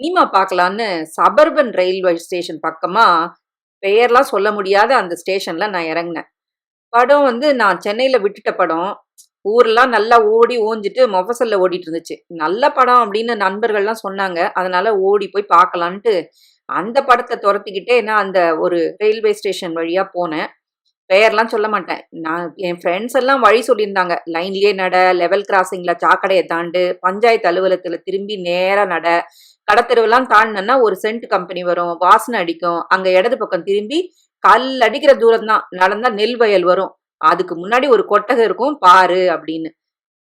Cinema பார்க்கலான்னு suburban railway station பக்கமாக பெயர்லாம் சொல்ல முடியாத அந்த ஸ்டேஷனில் நான் இறங்கினேன். படம் வந்து நான் சென்னையில் விட்டுட்ட படம். ஊர்லாம் நல்லா ஓடி ஓஞ்சிட்டு மொஃபசலில் ஓடிட்டு இருந்துச்சு நல்ல படம் அப்படின்னு நண்பர்கள்லாம் சொன்னாங்க. அதனால ஓடி போய் பார்க்கலான்ட்டு அந்த படத்தை துரத்திக்கிட்டே நான் அந்த ஒரு ரயில்வே ஸ்டேஷன் வழியா போனேன். பெயர்லாம் சொல்ல மாட்டேன். நான் என் ஃப்ரெண்ட்ஸ் எல்லாம் வழி சொல்லியிருந்தாங்க. லைன்லேயே நட லெவல் கிராசிங்கில் சாக்கடையை தாண்டு பஞ்சாயத்து அலுவலகத்தில் திரும்பி நேராக நட கடத்தெருவெல்லாம் தாண்டினா ஒரு சென்ட் கம்பெனி வரும் வாசனை அடிக்கும். அங்க இடது பக்கம் திரும்பி கல் அடிக்கிற தூரம் தான் நடந்தா நெல் வயல் வரும். அதுக்கு முன்னாடி ஒரு கொட்டகை இருக்கும் பாரு அப்படின்னு.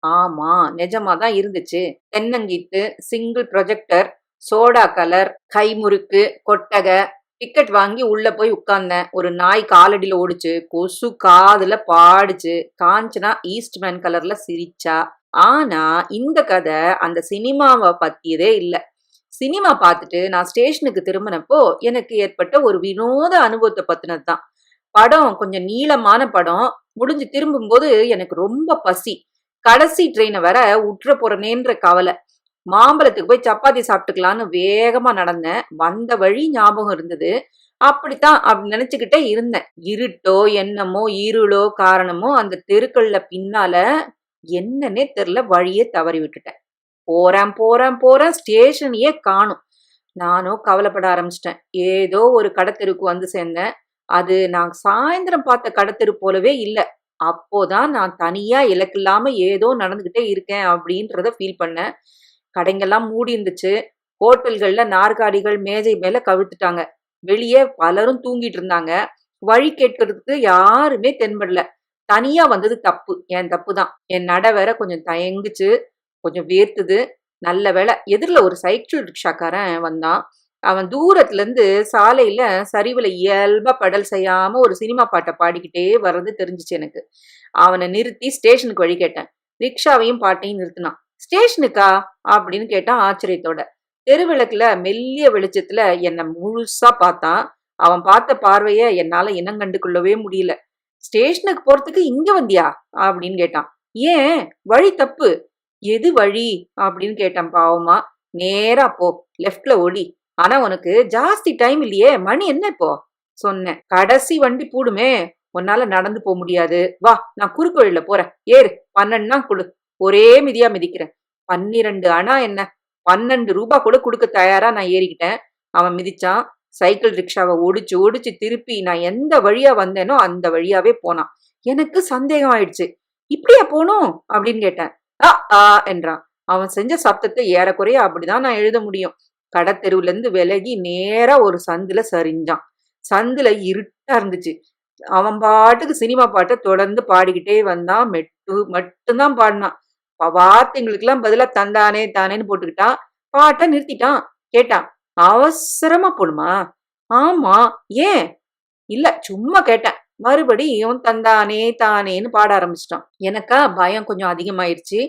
ஆமா நிஜமா தான் இருந்துச்சு. தென்னங்கீத்து சிங்கிள் ப்ரொஜெக்டர் சோடா கலர் கைமுறுக்கு கொட்டகை டிக்கெட் வாங்கி உள்ள போய் உட்கார்ந்தேன். ஒரு நாய் காலடியில ஓடிச்சு கொசு காதுல பாடுச்சு. காஞ்சனா ஈஸ்ட்மேன் கலர்ல சிரிச்சா. ஆனா இந்த கதை அந்த சினிமாவை பத்தியதே இல்லை. சினிமா பார்த்துட்டு நான் ஸ்டேஷனுக்கு திரும்பினப்போ எனக்கு ஏற்பட்ட ஒரு வினோத அனுபவத்தை பத்தினது தான் படம் கொஞ்சம் நீளமான படம் முடிஞ்சு திரும்பும்போது எனக்கு ரொம்ப பசி. கடைசி ட்ரெயினை வர உற்ற போறனேன்ற கவலை. மாம்பழத்துக்கு போய் சப்பாத்தி சாப்பிட்டுக்கலான்னு வேகமா நடந்தேன். வந்த வழி ஞாபகம் இருந்தது. அப்படித்தான் அப்படி நினைச்சுக்கிட்டே இருந்தேன். இருட்டோ என்னமோ இருளோ காரணமோ அந்த தெருக்கள்ல பின்னால என்னன்னே தெரில வழியே தவறி விட்டுட்டேன். போறேன் போறேன் போறேன் ஸ்டேஷனையே காணும். நானும் கவலைப்பட ஆரம்பிச்சிட்டேன். ஏதோ ஒரு கடத்தெருக்கு வந்து சேர்ந்தேன். அது நான் சாயந்தரம் பார்த்த கடத்தெரு போலவே இல்லை. அப்போதான் நான் தனியா இலக்கில்லாம ஏதோ நடந்துகிட்டே இருக்கேன் அப்படின்றத ஃபீல் பண்ணேன். கடைங்கெல்லாம் மூடி இருந்துச்சு. ஹோட்டல்கள்ல நாற்காலிகள் மேஜை மேல கவிழ்த்துட்டாங்க. வெளியே பலரும் தூங்கிட்டு இருந்தாங்க. வழி கேட்கறதுக்கு யாருமே தென்படல. தனியா வந்தது தப்பு. என் தப்பு தான். என் நட வேற கொஞ்சம் தயங்குச்சு. கொஞ்சம் வேர்த்துது நல்ல வேளை. எதிரில் ஒரு சைக்கிள் ரிக்ஷாக்காரன் வந்தான். அவன் தூரத்துலேருந்து சாலையில் சரிவில் இயல்பாக படல் செய்யாமல் ஒரு சினிமா பாட்டை பாடிக்கிட்டே வர்றது தெரிஞ்சுச்சு எனக்கு. அவனை நிறுத்தி ஸ்டேஷனுக்கு வழி கேட்டேன். ரிக்ஷாவையும் பாட்டையும் நிறுத்தினான். ஸ்டேஷனுக்கா? அப்படின்னு கேட்டான் ஆச்சரியத்தோட. தெருவிளக்குல மெல்லிய வெளிச்சத்துல என்னை முழுசா பார்த்தான். அவன் பார்த்த பார்வைய என்னால இனம் கண்டு கொள்ளவே முடியல. ஸ்டேஷனுக்கு போறதுக்கு இங்க வந்தியா? அப்படின்னு கேட்டான். ஏன்? வழி தப்பு. எது வழி? அப்படின்னு கேட்டான் பாவமா. நேரா போ லெஃப்ட்ல ஓடி. ஆனா உனக்கு ஜாஸ்தி டைம் இல்லையே மணி என்ன இப்போ? சொன்னேன். கடைசி வண்டி போடுமே உன்னால நடந்து போக முடியாது. வா நான் குறுக்கு வழியில போறேன். ஏறு பன்னெண்டுனா கொடு. ஒரே மிதியா மிதிக்கிறேன். பன்னிரண்டு அணா என்ன? பன்னெண்டு ரூபா கூட கொடுக்க தயாரா நான் ஏறிக்கிட்டேன். அவன் மிதிச்சான். சைக்கிள் ரிக்ஷாவை ஒடிச்சு ஒடிச்சு திருப்பி நான் எந்த வழியா வந்தேனோ அந்த வழியாவே போனான். எனக்கு சந்தேகம் ஆயிடுச்சு. இப்படியா போகணும்? அப்படின்னு கேட்டேன். ஆ ஆ என்றான். அவன் செஞ்ச சப்தத்தை ஏறக்குறைய அப்படிதான் நான் எழுத முடியும். கடத்தெருவுல இருந்து விலகி நேரா ஒரு சந்துல சரிஞ்சான். சந்துல இருட்டா இருந்துச்சு. அவன் பாட்டுக்கு சினிமா பாட்டை தொடர்ந்து பாடிக்கிட்டே வந்தான். மெட்டு மட்டும்தான் பாடினான். வார்த்தைங்களுக்கெல்லாம் பதிலா தந்தானே தானேன்னு போட்டுக்கிட்டான். பாட்டை நிறுத்திட்டான். கேட்டான் அவசரமா போடுமா ஆமா. ஏன்? இல்ல சும்மா கேட்டேன். மறுபடியும் தந்தானே தானேன்னு பாட ஆரம்பிச்சிட்டான். எனக்கா பயம் கொஞ்சம் அதிகமாயிருச்சு.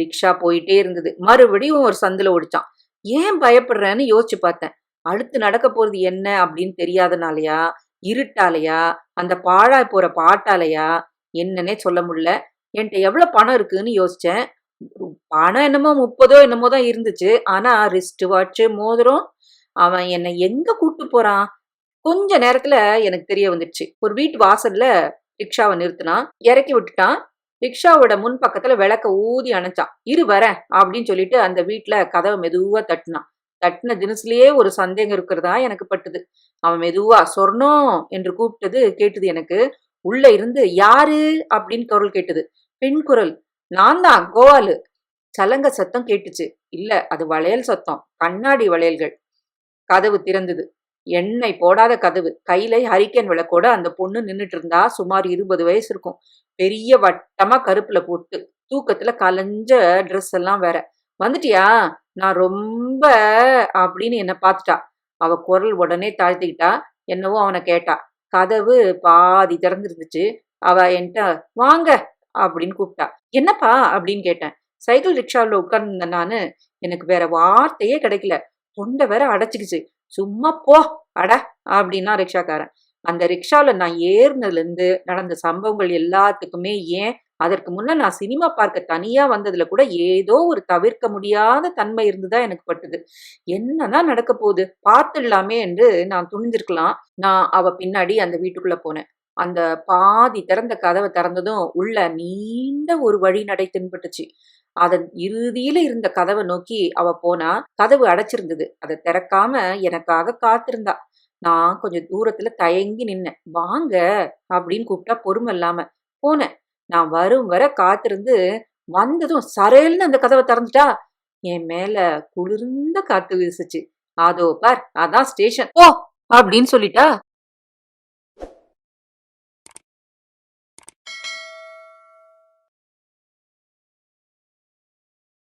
ரிக்ஷா போயிட்டே இருந்தது. மறுபடியும் ஒரு சந்தில் ஓடிச்சான். ஏன் பயப்படுறேன்னு யோசிச்சு பார்த்தேன். அடுத்து நடக்க போறது என்ன அப்படின்னு தெரியாதனாலயா? இருட்டாலையா? அந்த பாழா போற பாட்டாலையா? என்னன்னே சொல்ல முடியல. என்கிட்ட எவ்வளவு பணம் இருக்குன்னு யோசிச்சேன். பணம் என்னமோ முப்பதோ என்னமோ தான் இருந்துச்சு. ஆனா ரிஸ்ட் வாட்ச் மோதிரம் அவன் என்னை எங்க கூட்டு போறான்? கொஞ்ச நேரத்துல எனக்கு தெரிய வந்துடுச்சு ஒரு வீட்டு வாசல்ல ரிக்ஷாவை நிறுத்தினான் இறக்கி விட்டுட்டான். ரிக்ஷாவோட முன் பக்கத்துல விளக்க ஊதி அணைச்சான். இரு வர அப்படின்னு சொல்லிட்டு அந்த வீட்டுல கதவை மெதுவா தட்டினான். தட்டின தினசுலயே ஒரு சந்தேகம் இருக்கிறதா எனக்கு பட்டுது. அவன் மெதுவா சொர்ணம் என்று கூப்பிட்டது கேட்டது எனக்கு. உள்ள இருந்து யாரு? அப்படின்னு குரல் கேட்டது. பெண் குரல். நான் தான் கோவாலு. சலங்க சத்தம் கேட்டுச்சு. இல்ல அது வளையல் சத்தம். கண்ணாடி வளையல்கள். கதவு திறந்தது. எண்ணெய் போடாத கதவு. கையில ஹரிக்கன் விளக்கோட அந்த பொண்ணு நின்னுட்டு இருந்தா சுமார் இருபது வயசு இருக்கும். பெரிய வட்டமா கருப்புல போட்டு தூக்கத்துல கலைஞ்ச ட்ரெஸ் எல்லாம் வேற. வந்துட்டியா? நான் ரொம்ப அப்படின்னு என்ன பார்த்துட்டா. அவ குரல் உடனே தாழ்த்திக்கிட்டா. என்னவோ அவனை கேட்டா. கதவு பாதி திறந்துருந்துச்சு. அவ என்கிட்ட வாங்க அப்படின்னு கூப்பிட்டா. என்னப்பா? அப்படின்னு கேட்டேன். சைக்கிள் ரிக்ஷாவில் உட்கார்ந்திருந்தேன் நான். எனக்கு வேற வார்த்தையே கிடைக்கல. தொண்டை வேற அடைச்சிக்கிச்சு. சும்மா போ அட அப்படின்னா ரிக்ஷாக்காரன். அந்த ரிக்ஷாவில் நான் ஏறினதுலேருந்து நடந்த சம்பவங்கள் எல்லாத்துக்குமே ஏன் அதற்கு முன்ன நான் சினிமா பார்க்க தனியா வந்ததுல கூட ஏதோ ஒரு தவிர்க்க முடியாத தன்மை இருந்துதான் எனக்கு பட்டுது. என்னதான் நடக்க போகுது? பார்த்துடலாமே என்று நான் துணிஞ்சிருக்கலாம். நான் அவ பின்னாடி அந்த வீட்டுக்குள்ள போனேன். அந்த பாதி திறந்த கதவை திறந்ததும் உள்ள நீண்ட ஒரு வழி நடை தென்பட்டுச்சு. அதன் இறுதியில இருந்த கதவை நோக்கி அவ போனா கதவு அடைச்சிருந்தது. அதை திறக்காம எனக்காக காத்திருந்தா. நான் கொஞ்சம் தூரத்துல தயங்கி நின்னேன். வாங்க அப்படின்னு கூப்பிட்டா பொறுமை இல்லாம. போனேன். நான் வரும் வர காத்திருந்து வந்ததும் சரையல்னு அந்த கதவை திறந்துட்டா. என் மேல குளிர்ந்த காத்து வீசுச்சு. அதோ பார் அதான் ஸ்டேஷன். ஓ அப்படின்னு சொல்லிட்டா.